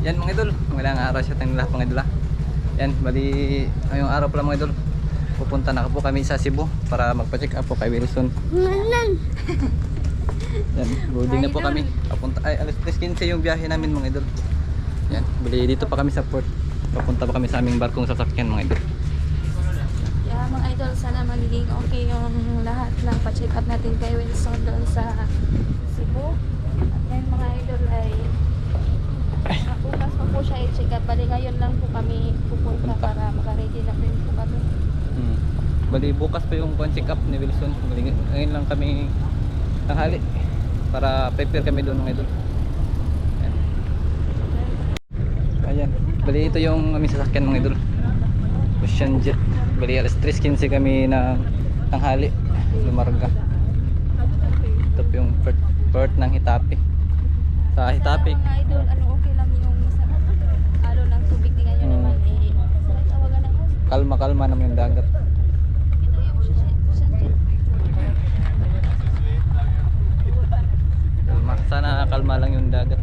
Yan mga idol, magandang araw sa ating lahat mga idol. ah. Yan, bali ngayong araw pala mga idol. Pupunta na po kami sa Cebu para magpa-check up po kay Wilson. Yan, boarding na po kami. Papunta ay alas 3:15 yung biyahe namin mga idol. Yan, bali dito pa kami sa port. Papunta pa kami sa aming barkong sasakyan mga idol. Yeah, mga idol, sana magiging okay yung lahat ng pa-check up natin kay Wilson doon sa Cebu. At ngayon mga idol ay po siya i-check up. Bali ngayon lang po kami pupunta para makaready na rin po kami. Hmm. Bali bukas pa yung check up ni Wilson. Bali ngayon lang kami tanghali para prepare kami doon mga idol. Yan. Ayan. Bali ito yung aming sasakyan mga idol. Ocean Jet. Bali alas 3.15 kami ng tanghali. Lumarga. Ito yung port, port ng Hitapi. Sa Hitapi. Mga idol, ano okay lang yung sa alo ng tubig di ngayon Hmm. naman eh. Sana tawagan ako. Kalma-kalma naman yung dagat. Kalma. Sana kalma lang yung dagat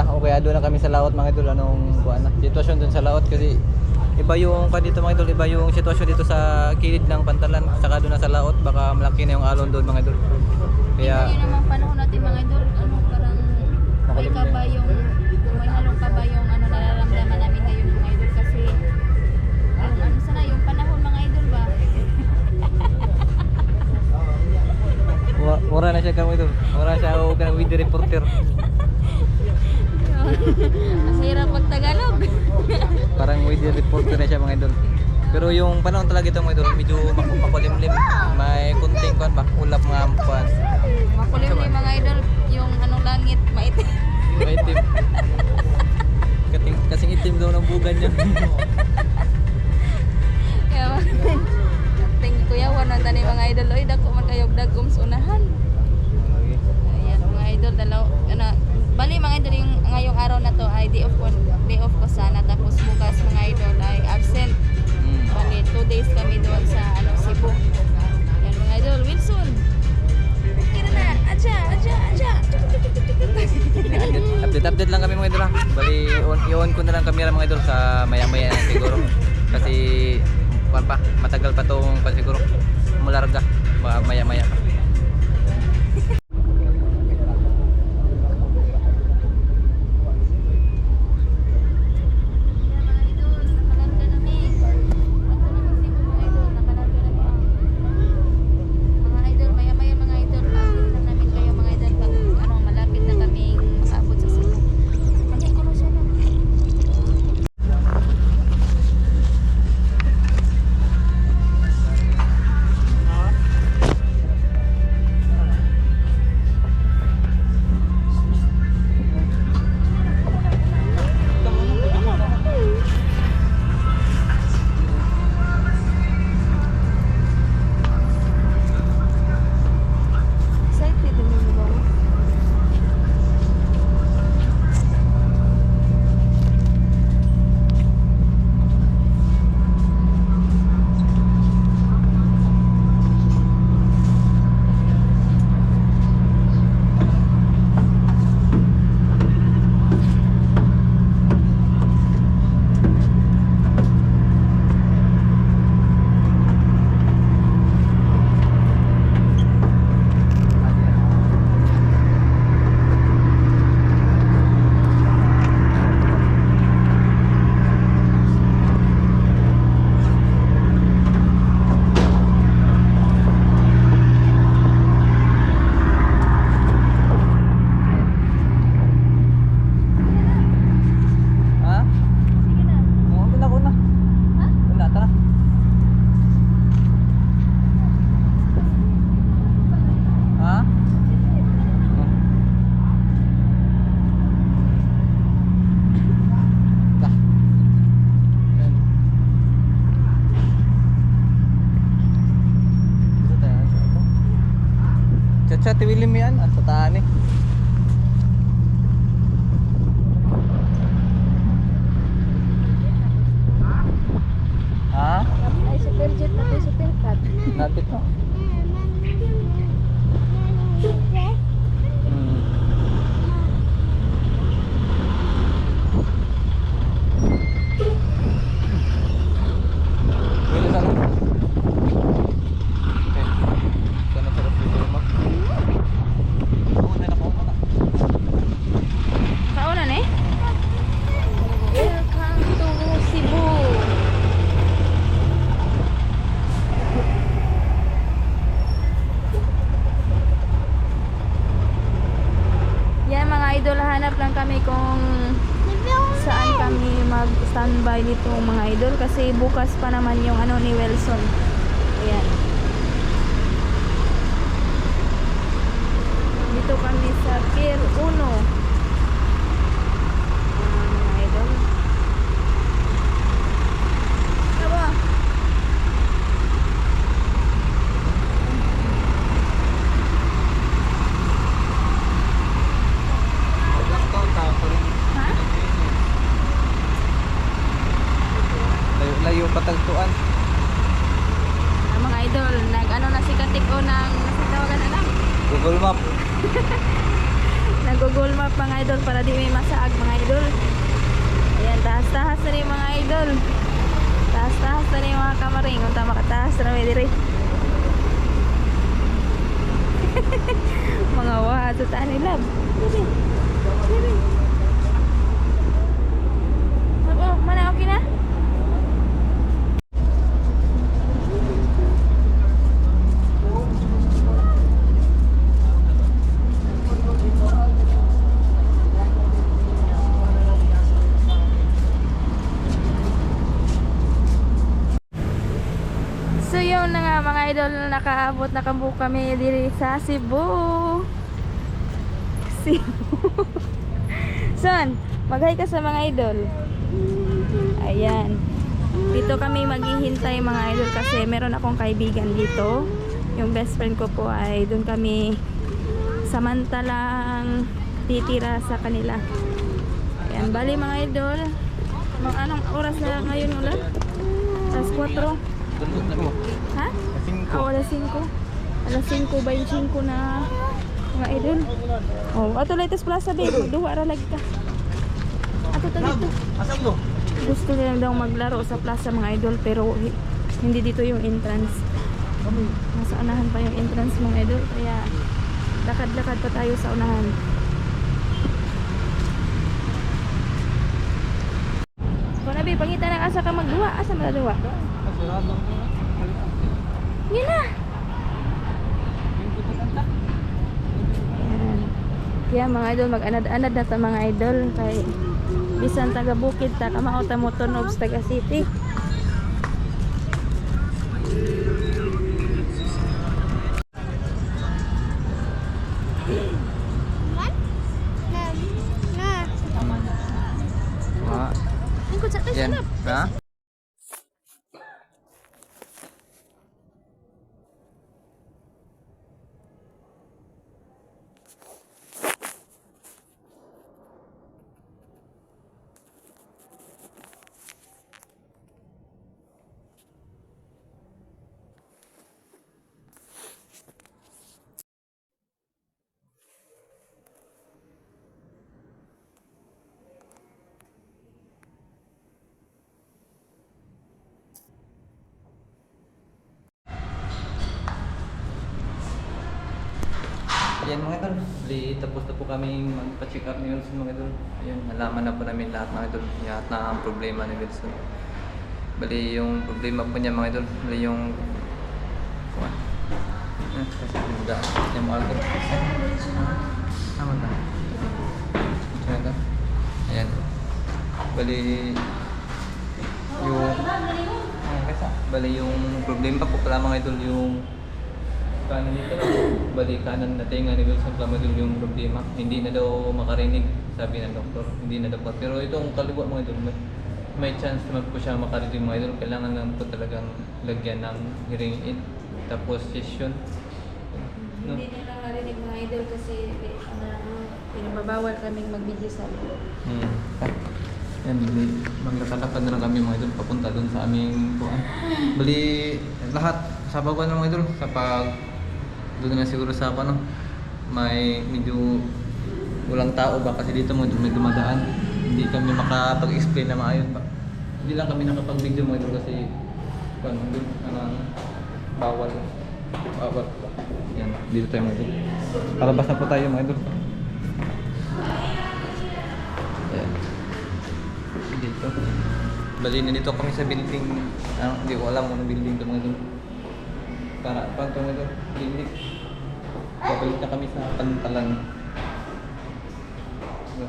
mapunta. O kaya doon na kami sa laot mga idol. Anong kuha na? Sitwasyon doon sa laot kasi iba yung ka dito mga idol. Iba yung sitwasyon dito sa kilid ng pantalan. Saka doon na sa laot. Baka malaki na yung alon doon mga idol. Kaya niyo naman panahon natin mga idol, ano parang may Makulimlim. kaba yung may halong kaba yung ano nararamdaman namin ngayon mga idol kasi yung ano sana yung panahon mga idol ba? wa- mura na siya kami idol. Mura siya o ka with the reporter. Ang hirap pag Tagalog. Parang the reporter na siya mga idol. Pero yung panahon talaga ito mga idol, medyo mak- makulimlim. May kunting kuan ba? Ulap nga kuan. Makulim ni mga idol yung anong langit maitim. Maitim. Kating, kasing itim daw ng bugan niya. Kaya Ting kuya wala tani mga idol oy dako man kayo dagom sa unahan. Ayan mga idol dalaw ano bali mga idol yung ngayong araw na to ay day off ko day off ko sana tapos bukas mga idol ay absent. Mm. Bali 2 days kami doon sa ano Cebu. Yan mga idol Wilson. Kira na aja aja aja. update update lang kami mga idol ha. Bali on, i-on ko na lang camera mga idol sa maya maya na siguro. Kasi kuan pa, matagal pa tong pa siguro. Mularga. Baka maya maya pa. Yan, ah, sa Taani. Ha? Ay, super jet na to, super cat. Natin to. Hmm. Wala sa ano? Okay. Sana sarap dito mag. Oo, na ako na. Kauna na eh? Welcome to Cebu. Yan mga idol, hanap lang kami kung saan kami mag-standby nito mga idol kasi bukas pa naman yung ano ni Wilson. Ayan. Dito kami sa Pier 1. Ayan, mga idol. Tama. Ha? Layo, layo patagtuan. Ah, mga idol, nag ano na si Katiko ng nasitawagan na lang. Google Map. Nag-google map mga idol para di may masaag mga idol. Ayan, tahas-tahas na rin mga idol. Tahas-tahas na rin mga kamaring. Kung tama katahas na may diri. mga wato taan nila. Diri. Diri. Oh, mana okay na? So yun na nga mga idol, nakaabot na kamo kami diri sa Cebu. Cebu. Son, maghay ka sa mga idol. Ayan. Dito kami maghihintay mga idol kasi meron akong kaibigan dito. Yung best friend ko po ay doon kami samantalang titira sa kanila. Ayan, bali mga idol. Mga anong oras na ngayon ulit? Alas 4. Dundot na mo. Ha? Oh, alas 5. Alas 5 ba yung 5 na mga idol? Oh, ato lang itas plaza babe. Magduwa ra lagi ka. Ato to dito. Asam to? Gusto nilang daw maglaro sa plaza mga idol pero hi- hindi dito yung entrance. Nasa unahan pa yung entrance mga idol kaya lakad-lakad pa tayo sa unahan. Kung nabi, pangita ng asa ka magduwa, asa magduwa? Sarado. Yun na! Kaya mga idol, mag-anad-anad na ta mga idol. Kay bisan taga bukid ta, kamao ta mo tunog sa taga city. Yan mga idol, Bali, tapos na po kami magpa-check up ni Wilson mga idol. Ayun, nalaman na po namin lahat mga idol, lahat na ang problema ni Wilson. Bali, yung problema po niya mga idol, bali yung... Kuha. Eh, kasi yung daan, yung mga idol. Tama na. Ito. Ayan. Bali, yung... Oh, kaysa. Bali, yung problema po pala mga idol, yung kanan dito bali kanan na tenga ni Wilson Clamadol yung problema hindi na daw makarinig sabi ng doktor hindi na daw pero itong kaliwa mga idol may, may chance naman po siya makarinig mga idol kailangan lang po talagang lagyan ng hearing aid tapos session no? Hindi nila marinig idol kasi na pinababawal kaming mag-video sa loob. Hmm. Yan, bali, maglalakad na lang kami mga idol papunta doon sa aming kuan. Bali, lahat sa pagkuhan ng mga idol, sa pag doon na siguro sa ano, may medyo walang tao ba kasi dito mo may dumadaan. Hindi kami makapag-explain na maayos pa. Hindi lang kami nakapag-video mga idol kasi kuan doon ano, bawal. Bawal. Yan, dito tayo mga idol. Palabas na po tayo mga idol. Ayan. Dito. Bali na dito kami sa building. Ano, hindi ko alam kung building ito mga idol. Para, ito mga idol? Building. Babalik na kami sa pantalan. Diba?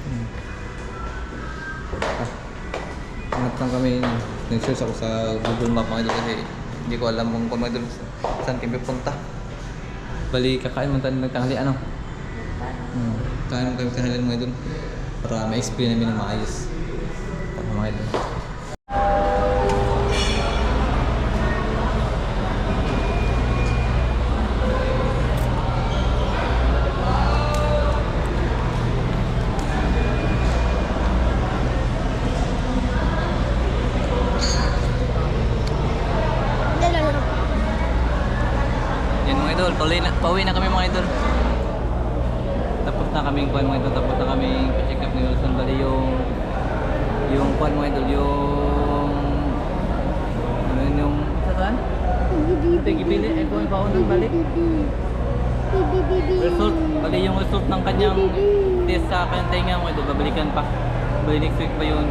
Hmm. Lang kami. Nag-search ako sa Google Map mga kasi hindi ko alam kung kung sa- saan kami punta. Bali, kakain man tayo ng tanghali, ano? Hmm. Kain mo kami tanghali mga idol. Para ma-explain namin ng maayos. Para mga idol. Yan mga idol, pauwi na, pauwi na kami mga idol. Tapos na kaming kuhan mga idol, tapos na kaming check up ni Wilson. Bali yung yung kuhan mga idol, yung ano yun yung sa saan? Ito gibili, ay kuhan pa ng balik. Result, bali yung result ng kanyang test sa kanyang tenga mga idol, babalikan pa. Bali next week pa yun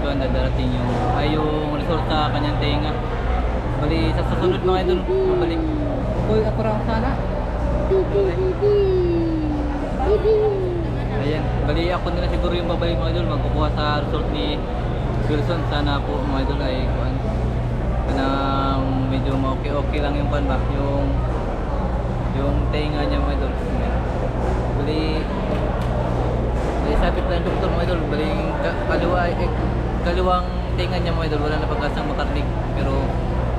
kuhan dadarating yung ay yung result sa kanyang tenga. Bali sa susunod mga idol, babalik. Uy, ako raw sana. Ayan, bali ako nila siguro yung babalik mga idol, magkukuha sa result ni Wilson. Sana po mga idol ay kuan. Kanang medyo okay okay lang yung ba, yung yung tenga niya mga idol. Bali sabi pa ng doktor mga idol, bali ka- kaliwa eh, kaliwang tenga niya mga idol, wala na pag-asang makarinig. Pero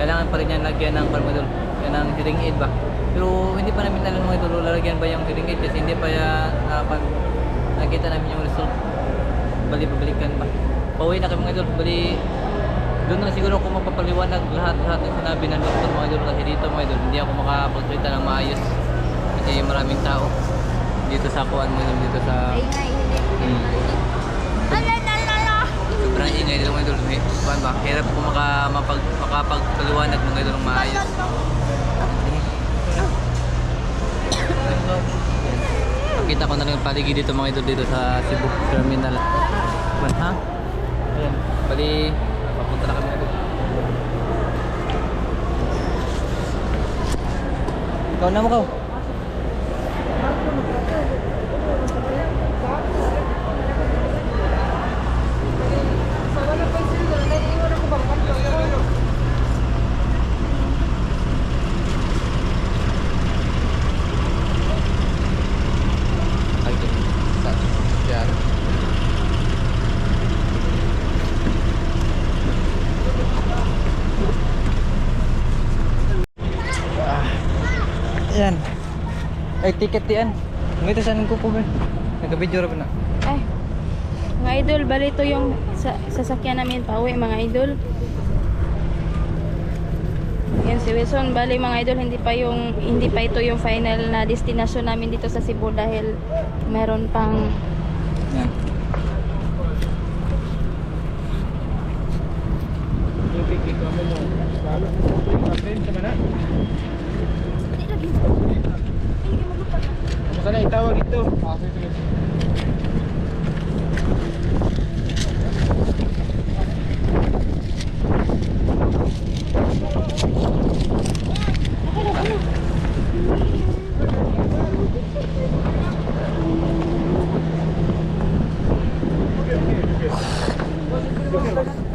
kailangan pa rin niya lagyan ng mga idol, yan ang hearing aid ba. Pero hindi pa namin alam mga idol, lalagyan ba yung hearing aid kasi hindi pa ya napan nakita namin yung result. Bali babalikan ba. Pauwi na kami mga idol, bali doon na siguro ako mapapaliwanag lahat-lahat ng sinabi ng doktor mga idol kasi dito mga idol hindi ako makapagsalita ng maayos kasi maraming tao dito sa kuan idol dito sa Ay nga, hindi ko Hmm. Sobrang ingay dito mga idol may kuan ba hirap ko maka, mapag, makapagpaliwanag mga idol ng maayos Nakita ko na lang paligid dito mga idol dito sa Cebu Terminal. Man ha? Ayan. Bali, papunta na kami agad. Ikaw na mo kaw. Ay, sa yan. Ah. Yan. Ay, ticket yan. Ngito saan ko po ba? Nagka-video rin na. Ay, mga idol, bali ito yung sa sasakyan namin pauwi mga idol. Yan si Wilson, bali mga idol, hindi pa yung hindi pa ito yung final na destination namin dito sa Cebu dahil meron pang Yan. Sana itawag ito. Ta.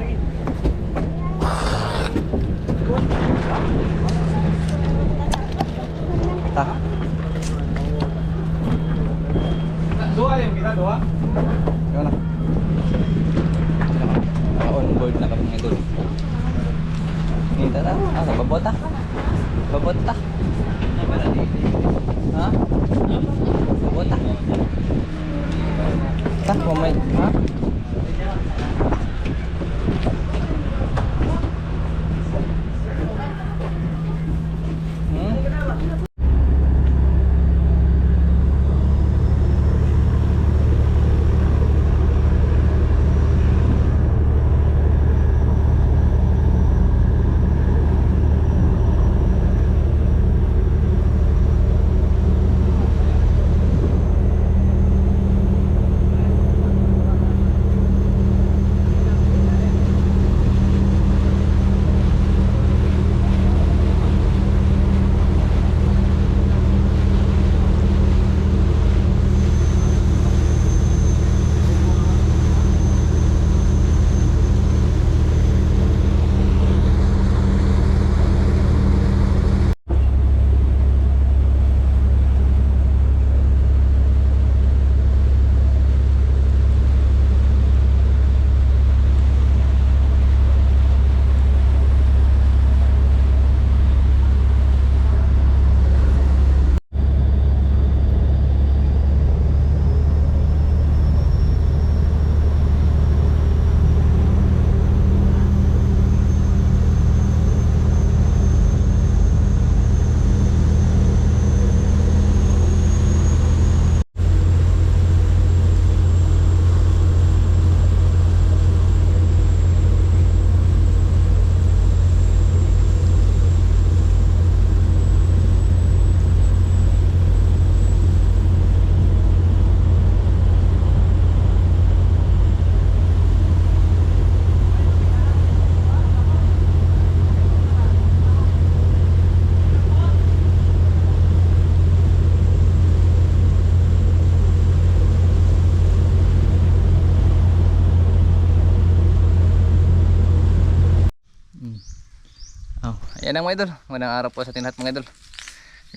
Ayan mga idol. Magandang araw po sa ating lahat mga idol.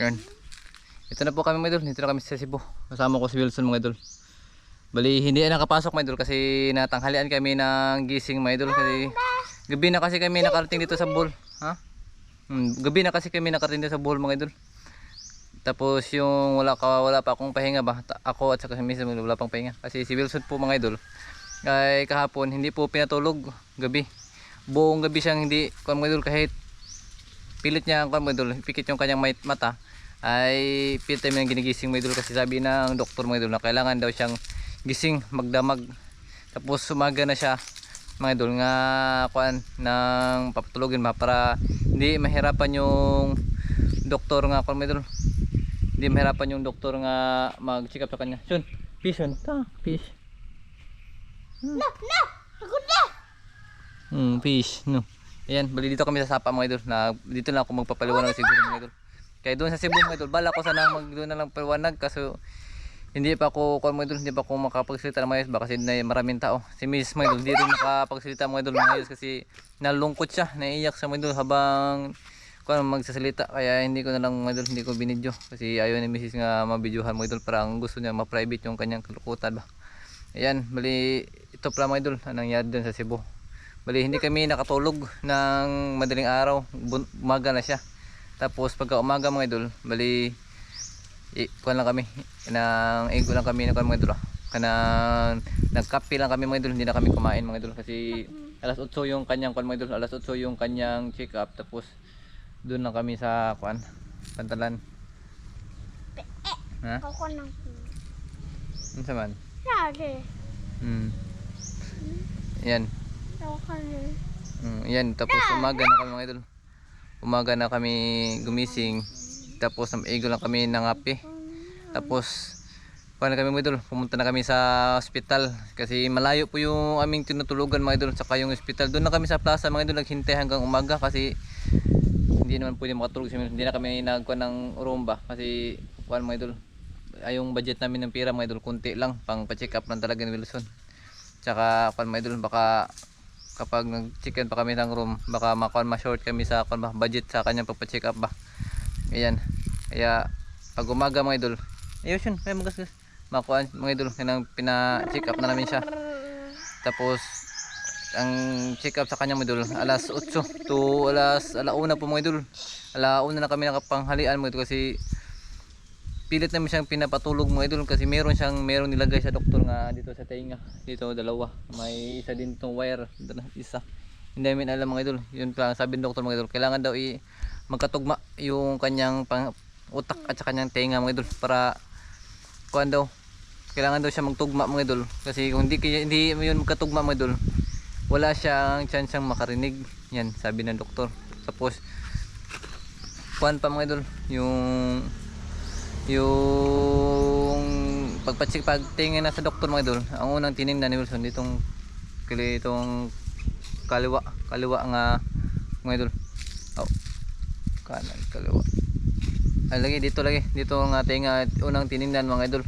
Yan. Ito na po kami mga idol. Dito na kami sa Cebu. Kasama ko si Wilson mga idol. Bali, hindi na nakapasok mga idol kasi natanghalian kami ng gising mga idol kasi gabi na kasi kami nakarating dito sa Bohol. Ha? Hmm, gabi na kasi kami nakarating dito sa Bohol mga idol. Tapos yung wala ka wala pa akong pahinga ba? Ako at saka si Miss wala pang pahinga. Kasi si Wilson po mga idol. Kay kahapon hindi po pinatulog gabi buong gabi siyang hindi kuan mga idol kahit pilit niya ang mga idol pikit yung kanyang mata ay pilit time niyang ginigising mga idol kasi sabi ng doktor mga idol na kailangan daw siyang gising magdamag. Tapos sumaga na siya mga idol nga kuan ng papatulogin ba para hindi mahirapan yung doktor nga kuan mga idol. Hindi mahirapan yung doktor nga mag-check up sa kanya. Shun, fish yun ta fish. Hmm, fish, no. Ayan, bali dito kami sa Sapa mga idol. Na, dito na ako magpapaliwanag siguro mga idol. Kaya doon sa Cebu mga idol, bala ko sana mag doon na lang paliwanag kaso hindi pa ako kuan mga idol, hindi pa ako makapagsalita ng mayos ba kasi na maraming tao. Si Miss mga idol, hindi rin makapagsalita mga idol ng mayos kasi nalungkot siya, naiiyak sa mga idol habang kuan magsasalita kaya hindi ko na lang mga idol, hindi ko binidyo kasi ayaw ni Mrs. nga mabidyohan mga idol para ang gusto niya ma-private yung kanyang kalukutan ba. Ayan, bali ito pala mga idol, anong nangyari doon sa Cebu. Bali hindi kami nakatulog ng madaling araw, umaga na siya. Tapos pagka umaga mga idol, bali kuan lang kami, nang ego lang kami ng kuan mga idol. ah. Kanang nagkape lang kami mga idol, hindi na kami kumain mga idol kasi alas 8 yung kanyang kuan mga idol, alas 8 yung kanyang check up tapos doon lang kami sa kuan, pantalan. Ha? Ako nang Ano sa man? Lagi. Hmm. Yan. Mm, yan, tapos umaga na kami mga idol. Umaga na kami gumising. Tapos namigo lang kami ng api. Tapos paano kami mga idol? Pumunta na kami sa ospital kasi malayo po yung aming tinutulugan mga idol saka yung ospital. Doon na kami sa plaza mga idol naghintay hanggang umaga kasi hindi naman pwede makatulog si Hindi na kami nagkuha ng rumba kasi kuan mga idol. Ay yung budget namin ng pera mga idol kunti lang pang pa-check up lang talaga ni Wilson. Tsaka kuan mga idol baka kapag nag-chicken pa kami ng room baka makuan ma-short kami sa kuan ba budget sa kanyang pagpa-check up ba. Ayan. Kaya pag umaga mga idol ayos yun kaya magasgas. Makuan mga idol kanang pina-check up na namin siya. Tapos ang check up sa kanya mga idol alas 8 to alas alauna po mga idol. Alauna na kami nakapanghalian mga idol kasi pilit namin siyang pinapatulog mga idol kasi meron siyang meron nilagay sa doktor nga dito sa tenga. Dito dalawa. May isa din itong wire. Isa. Hindi namin alam mga idol. Yun pa sabi ng doktor mga idol kailangan daw i magkatugma yung kanyang pang utak at sa kanyang tenga mga idol para kuan daw kailangan daw siya magtugma mga idol. Kasi kung hindi hindi yun magkatugma mga idol wala siyang chance siyang makarinig. Yan sabi ng doktor. Tapos kuan pa mga idol yung yung pagpatsik pagtingin na sa doktor mga idol ang unang tiningnan ni Wilson ditong kili itong kaliwa kaliwa nga mga idol. Oh, kanan kaliwa. Ay lagi dito lagi dito nga tinga unang tiningnan mga idol.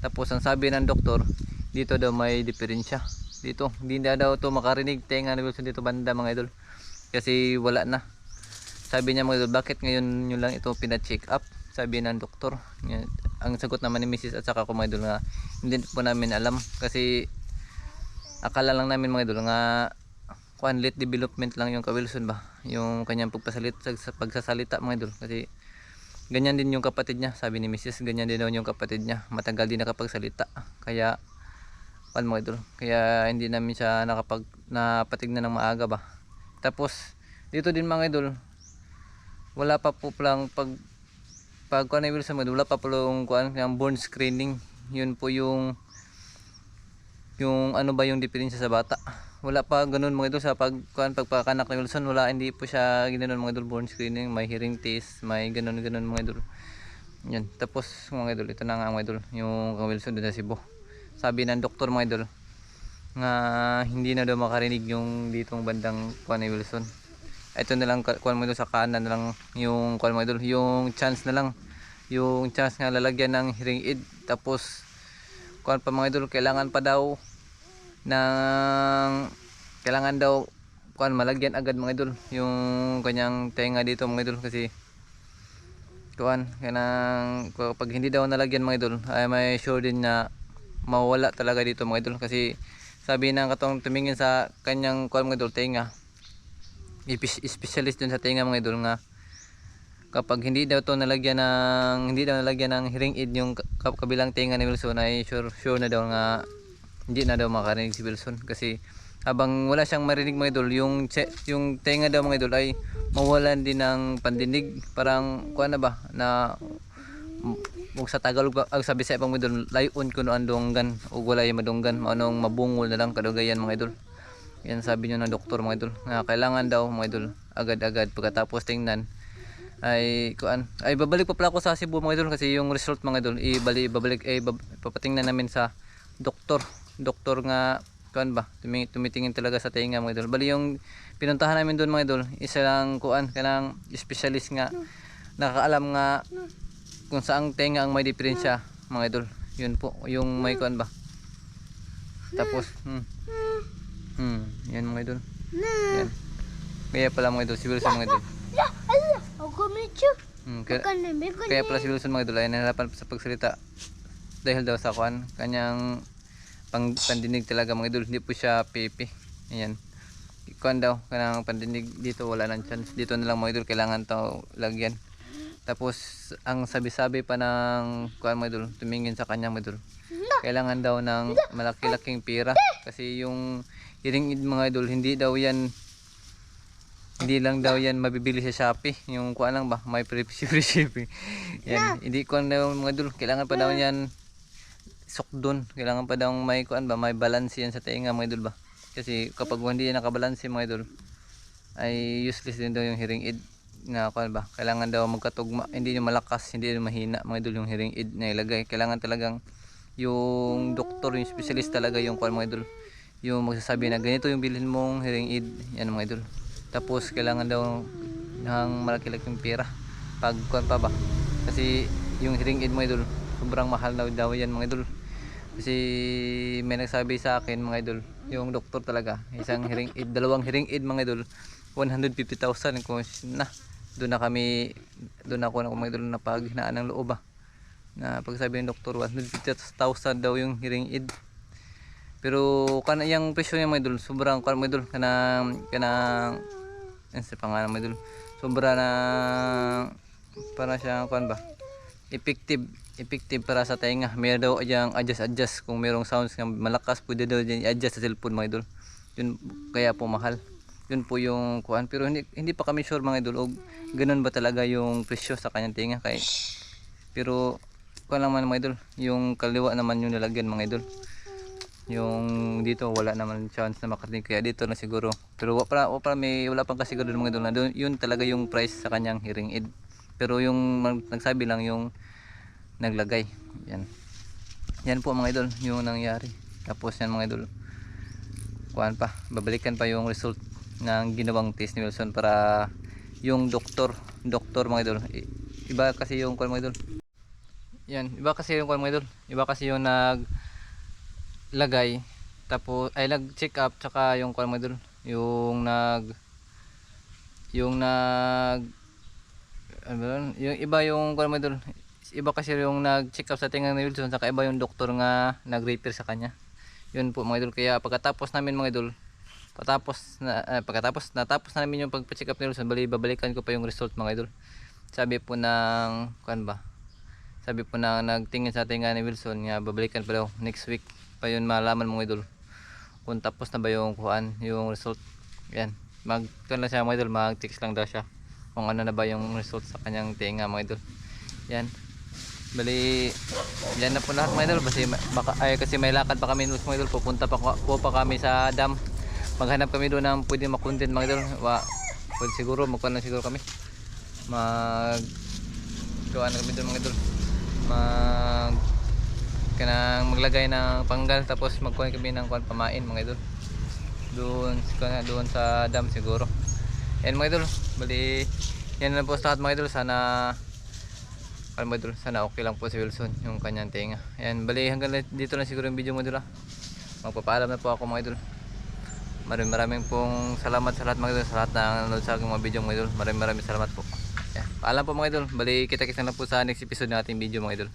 Tapos ang sabi ng doktor dito daw may diferensya. Dito hindi na daw to makarinig tenga ni Wilson dito banda mga idol. Kasi wala na. Sabi niya mga idol bakit ngayon nyo lang ito pina-check up sabi ng doktor. Ang sagot naman ni Mrs. at saka ko mga idol nga hindi po namin alam. Kasi akala lang namin mga idol nga kuan late development lang yung ka Wilson ba? Yung kanyang pagpasalit sa pagsasalita mga idol. Kasi ganyan din yung kapatid niya sabi ni Mrs. ganyan din daw yung kapatid niya. Matagal din nakapagsalita. Kaya kuan mga idol kaya hindi namin siya nakapag napatignan ng maaga ba? Tapos dito din mga idol wala pa po lang pag pag kuan mga idol, wala pa po yung kuan yung born screening. Yun po yung yung ano ba yung diferensya sa bata? Wala pa ganun mga idol sa pag kuan pagpakanak ni Wilson wala hindi po siya ginanon mga idol born screening. May hearing test may ganun ganun mga idol. Yan tapos mga idol ito na nga mga idol yung kang Wilson doon sa Cebu. Sabi ng doktor mga idol nga hindi na daw makarinig yung ditong bandang kuan ni Wilson ito na lang kuan mo idol sa kanan na lang yung kuan mo idol yung chance na lang. Yung chance nga lalagyan ng hearing aid. Tapos kuan pa mga idol kailangan pa daw ng kailangan daw kuan malagyan agad mga idol yung kanyang tenga dito mga idol. Kasi kuan kanang pag hindi daw nalagyan mga idol ay may sure din na mawala talaga dito mga idol. Kasi sabi ng katong tumingin sa kanyang kuan mga idol tenga specialist dun sa tenga mga idol nga kapag hindi daw to nalagyan ng hindi daw nalagyan ng hearing aid yung ka- kabilang tenga ni Wilson ay sure sure na daw nga hindi na daw makarinig si Wilson. Kasi habang wala siyang marinig mga idol yung yung tenga daw mga idol ay mawalan din ng pandinig. Parang kuan na ba na ug sa Tagalog ag sa ibang mga idol layon kuno ang dunggan ug wala yung madunggan manong mabungol na lang kadugayan mga idol yan sabi niyo ng doktor mga idol nga kailangan daw mga idol agad-agad. Pagkatapos tingnan ay kuan ay babalik pa pala ako sa Cebu mga idol kasi yung result mga idol ibalik babalik ay bab, papatingnan namin sa doktor. Doktor nga kuan ba tumi, tumitingin talaga sa tenga mga idol. Bali yung pinuntahan namin doon mga idol isa lang kuan kanang specialist nga nakakaalam nga kung saang tenga ang may diferensya mga idol. Yun po yung may kuan ba tapos hmm, hmm yan mga idol. Yan. Kaya pala mga idol si Wilson mga idol. Hmm, kaya, kaya pala si Wilson mga idol ay nahirapan sa pagsalita. Dahil daw sa kuan kanyang pang pandinig talaga mga idol. Hindi po siya pipi. Ayan. Kuan daw kanang pandinig dito wala nang chance. Dito na lang mga idol kailangan to lagyan. Tapos ang sabi-sabi pa ng kuan mga idol tumingin sa kanya mga idol. Kailangan daw ng malaki-laking pira. Kasi yung hearing aid mga idol hindi daw yan hindi lang daw yan mabibili sa Shopee. Yung kuan lang ba? May free shipping yan hindi kuan daw mga idol kailangan pa daw yan sukdon. Kailangan pa daw may kuan ba? May balance yan sa tenga mga idol ba? Kasi kapag hindi yan nakabalanse mga idol ay useless din daw yung hearing aid na kuan ba? Kailangan daw magkatugma hindi yung malakas hindi yung mahina mga idol yung hearing aid na ilagay. Kailangan talagang yung doktor yung specialist talaga yung kuan mga idol yung magsasabi na ganito yung bilhin mong hearing aid yan mga idol. Tapos kailangan daw ng malaki-laking pera. Pag kuan pa ba? Kasi yung hearing aid mga idol sobrang mahal daw daw yan mga idol. Kasi may nagsabi sa akin mga idol yung doktor talaga isang hearing aid dalawang hearing aid mga idol 150,000 kung na doon na kami doon ako na mga idol na paghinaan ng loob ah. Na pagsabi ng doktor 150,000 daw yung hearing aid Pero kana yung presyo niya mga idol, sobrang kan mga idol kanang kanang sa pangalan mga idol. Sobra na para siya kuan ba? Effective effective para sa tenga. May daw yang adjust adjust kung merong sounds nga malakas pwede daw diyan i-adjust sa cellphone mga idol. Yun kaya po mahal. Yun po yung kuan pero hindi hindi pa kami sure mga idol og ganun ba talaga yung presyo sa kanyang tenga kay pero kuan lang man mga idol, yung kaliwa naman yung nilagyan mga idol yung dito wala naman chance na makarating. Kaya dito na siguro. Pero wala pa, wala may wala pang kasiguro mga idol na doon, yun talaga yung price sa kanyang hearing aid. Pero yung nagsabi lang yung naglagay. Yan. Yan po mga idol yung nangyari. Tapos yan mga idol. Kuhan pa babalikan pa yung result ng ginawang test ni Wilson para yung doktor doktor mga idol. Iba kasi yung kuhan mga idol. Yan iba kasi yung kuhan mga idol. Iba kasi yung nag lagay tapos ay nag check up tsaka yung kuan mo dun yung nag yung nag ano yun? yung iba yung kuan mo dun iba kasi yung nag check up sa tinga ni Wilson saka iba yung doktor nga nag repair sa kanya. Yun po mga idol kaya pagkatapos namin mga idol patapos na eh, pagkatapos natapos na namin yung pagpa-check up ni Wilson bali babalikan ko pa yung result mga idol. Sabi po ng kuan ba? Sabi po na nagtingin sa tinga ni Wilson nga babalikan pa daw next week pa yun malaman mga idol kung tapos na ba yung kuhan yung result. Yan. Mag lang siya mga idol mag text lang daw siya kung ano na ba yung result sa kanyang tinga mga idol. Yan. Bali yan na po lahat mga idol. Kasi, baka, ay, kasi may lakad pa kami mga idol. Pupunta pa, po pa kami sa dam. Maghanap kami doon ng pwede makontent mga idol. Wa, pwede siguro magkuhan lang siguro kami. Mag kuhan kami doon mga idol. Mag kanang maglagay ng panggal tapos magkuha kami ng kuan pamain mga idol. Doon doon sa dam siguro. Yan mga idol. Bali yan na po sa lahat mga idol. Sana ano mga idol sana okay lang po si Wilson yung kanyang tenga yan bali hanggang dito na siguro yung video mga idol ah. magpapaalam na po ako mga idol. Maraming maraming pong salamat sa lahat mga idol sa lahat na nanonood sa aking mga video mga idol. Maraming maraming salamat po. Yan. paalam po mga idol. Bali kita kita na po sa next episode ng ating video mga idol